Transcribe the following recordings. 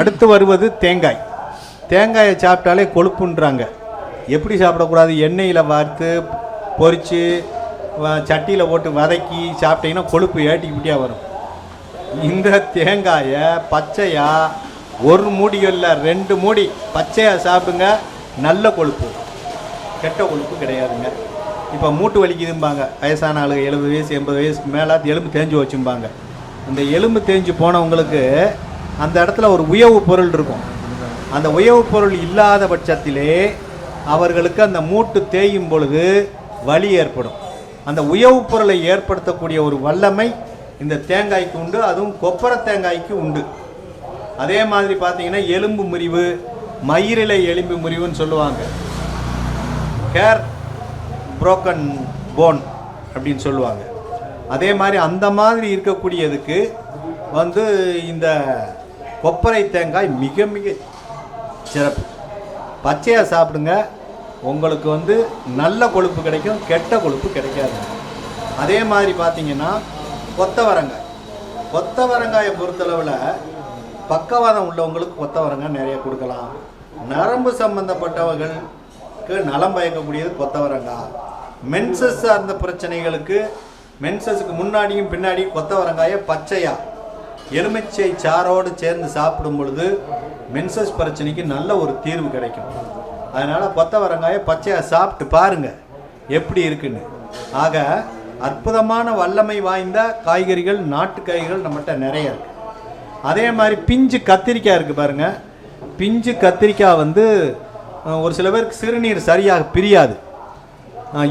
அடுத்து வருவது தேங்காய். தேங்காயை சாப்பிட்டாலே கொழுப்புன்றாங்க. எப்படி சாப்பிடக்கூடாது? எண்ணெயில் வார்த்து பொரித்து சட்டியில் போட்டு வதக்கி சாப்பிட்டீங்கன்னா கொழுப்பு ஏட்டிக்கிட்டே வரும். இந்த தேங்காயை பச்சையாக ஒரு மூடிகளில் ரெண்டு மூடி பச்சையாக சாப்பிடுங்க நல்ல கொழுப்பு. கெட்ட கொழுப்பு கிடையாதுங்க. இப்போ மூட்டு வலிக்குதும்பாங்க. வயசான ஆளுங்க எழுபது வயசு எண்பது வயசுக்கு மேலே எலும்பு தேஞ்சு வச்சும்பாங்க இந்த எலும்பு தேஞ்சு போனவங்களுக்கு அந்த இடத்துல ஒரு உயவு பொருள் இருக்கும். அந்த உயவு பொருள் இல்லாத பட்சத்திலே அவர்களுக்கு அந்த மூட்டு தேயும் பொழுது வலி ஏற்படும். அந்த உயவு பொருளை ஏற்படுத்தக்கூடிய ஒரு வல்லமை இந்த தேங்காய்க்கு உண்டு அதுவும் கொப்பரை தேங்காய்க்கு உண்டு. அதே மாதிரி பார்த்தீங்கன்னா எலும்பு முறிவு மயிரிலை எலும்பு முறிவுன்னு சொல்லுவாங்க. ஹேர் புரோக்கன் போன் அப்படின்னு சொல்லுவாங்க. அதே மாதிரி அந்த மாதிரி இருக்கக்கூடியதுக்கு வந்து இந்த கொப்பரை தேங்காய் மிக மிக சிறப்பு. பச்சையாக சாப்பிடுங்க. உங்களுக்கு வந்து நல்ல கொழுப்பு கிடைக்கும் கெட்ட கொழுப்பு கிடைக்காது. அதே மாதிரி பார்த்தீங்கன்னா கொத்தவரங்காய் கொத்தவரங்காயை பொறுத்தளவில் பக்கவாதம் உள்ளவங்களுக்கு கொத்தவரங்காய் நிறைய கொடுக்கலாம். நரம்பு சம்பந்தப்பட்டவர்களுக்கு நலம் பயக்கக்கூடியது கொத்தவரங்காய் மென்சஸ் சார்ந்த பிரச்சனைகளுக்கு மென்சஸுக்கு முன்னாடியும் பின்னாடியும் கொத்தவரங்காயை பச்சையா எலுமிச்சை சாரோடு சேர்ந்து சாப்பிடும் பொழுது மென்சஸ் பிரச்சனைக்கு நல்ல ஒரு தீர்வு கிடைக்கும். அதனால் கொத்தவரங்காயை பச்சையாக சாப்பிட்டு பாருங்கள் எப்படி இருக்குன்னு. ஆக அற்புதமான வல்லமை வாய்ந்த காய்கறிகள் நாட்டு காய்கறிகள் நம்மகிட்ட நிறைய இருக்கு. அதே மாதிரி பிஞ்சு கத்திரிக்காய் இருக்குது பாருங்கள் பிஞ்சு கத்திரிக்காய் வந்து ஒரு சில பேருக்கு சிறுநீர் சரியாக பிரியாது.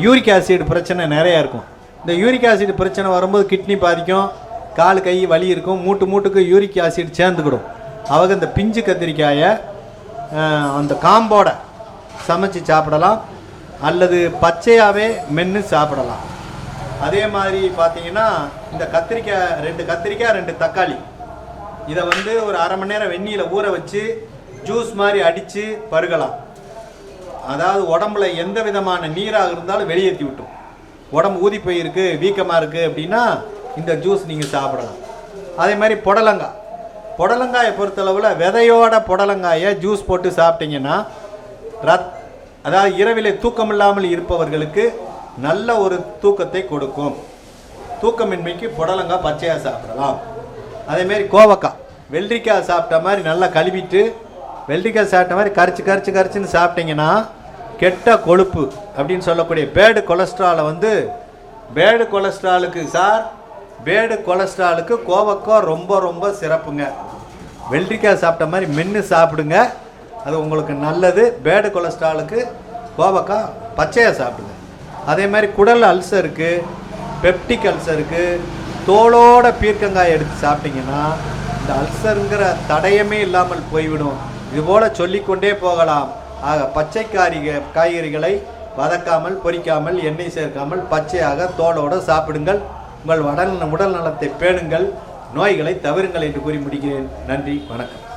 யூரிக் ஆசிட் பிரச்சனை நிறையா இருக்கும். இந்த யூரிக் ஆசிட் பிரச்சனை வரும்போது கிட்னி பாதிக்கும் கால் கை வலி இருக்கும். மூட்டு மூட்டுக்கு யூரிக் ஆசிட் சேர்ந்துக்கிடும். அவங்க இந்த பிஞ்சு கத்திரிக்காயை அந்த காம்போட சமைச்சு சாப்பிடலாம். அல்லது பச்சையாகவே மென்று சாப்பிடலாம். அதே மாதிரி பார்த்தீங்கன்னா இந்த கத்திரிக்காய் ரெண்டு கத்திரிக்காய் ரெண்டு தக்காளி. இதை வந்து ஒரு அரை மணி நேரம் வெந்நியில் ஊற வச்சு ஜூஸ் மாதிரி அடித்து பருகலாம். அதாவது உடம்புல எந்த விதமான நீராக இருந்தாலும் வெளியேற்றி விட்டும் உடம்பு ஊதி போயிருக்கு வீக்கமாக இருக்குது அப்படின்னா இந்த ஜூஸ் நீங்கள் சாப்பிடலாம். அதே மாதிரி புடலங்காய் புடலங்காயை பொறுத்தளவில் விதையோட புடலங்காயை ஜூஸ் போட்டு சாப்பிட்டீங்கன்னா ரத் அதாவது இரவிலே தூக்கம் இல்லாமல் இருப்பவர்களுக்கு நல்ல ஒரு தூக்கத்தை கொடுக்கும். தூக்கமின்மைக்கு புடலங்காய் பச்சையாக சாப்பிடலாம். அதேமாரி கோவக்காய். வெள்ளரிக்காய் சாப்பிட்ட மாதிரி நல்லா கழுவிட்டு வெள்ளரிக்காய் சாப்பிட்ட மாதிரி கரைச்சி கரைச்சி கரைச்சின்னு சாப்பிட்டீங்கன்னா கெட்ட கொழுப்பு அப்படின்னு சொல்லக்கூடிய பேடு கொலஸ்ட்ராலை வந்து பேடு கொலஸ்ட்ராலுக்கு சார் பேடு கொலஸ்ட்ராலுக்கு கோவக்காய் ரொம்ப ரொம்ப சிறப்புங்க. வெள்ளரிக்காய் சாப்பிட்ட மாதிரி மென்று சாப்பிடுங்க. அது உங்களுக்கு நல்லது. பேடு கொலஸ்ட்ராலுக்கு கோவக்காய் பச்சையாக சாப்பிடுங்க. அதே மாதிரி குடல் அல்சருக்கு பெப்டிக் அல்சருக்கு தோலோட பீர்க்கங்காய் எடுத்து சாப்பிட்டீங்கன்னா இந்த அல்சருங்கிற தடயமே இல்லாமல் போய்விடும். இதுபோல் சொல்லிக்கொண்டே போகலாம். ஆக பச்சை காரிக காய்கறிகளை வதக்காமல் பொரிக்காமல் எண்ணெய் சேர்க்காமல் பச்சையாக தோலோடு சாப்பிடுங்கள். உங்கள் உடல் உடல் நலத்தை பேணுங்கள் நோய்களை தவிருங்கள் என்று கூறி முடிக்கிறேன். நன்றி வணக்கம்.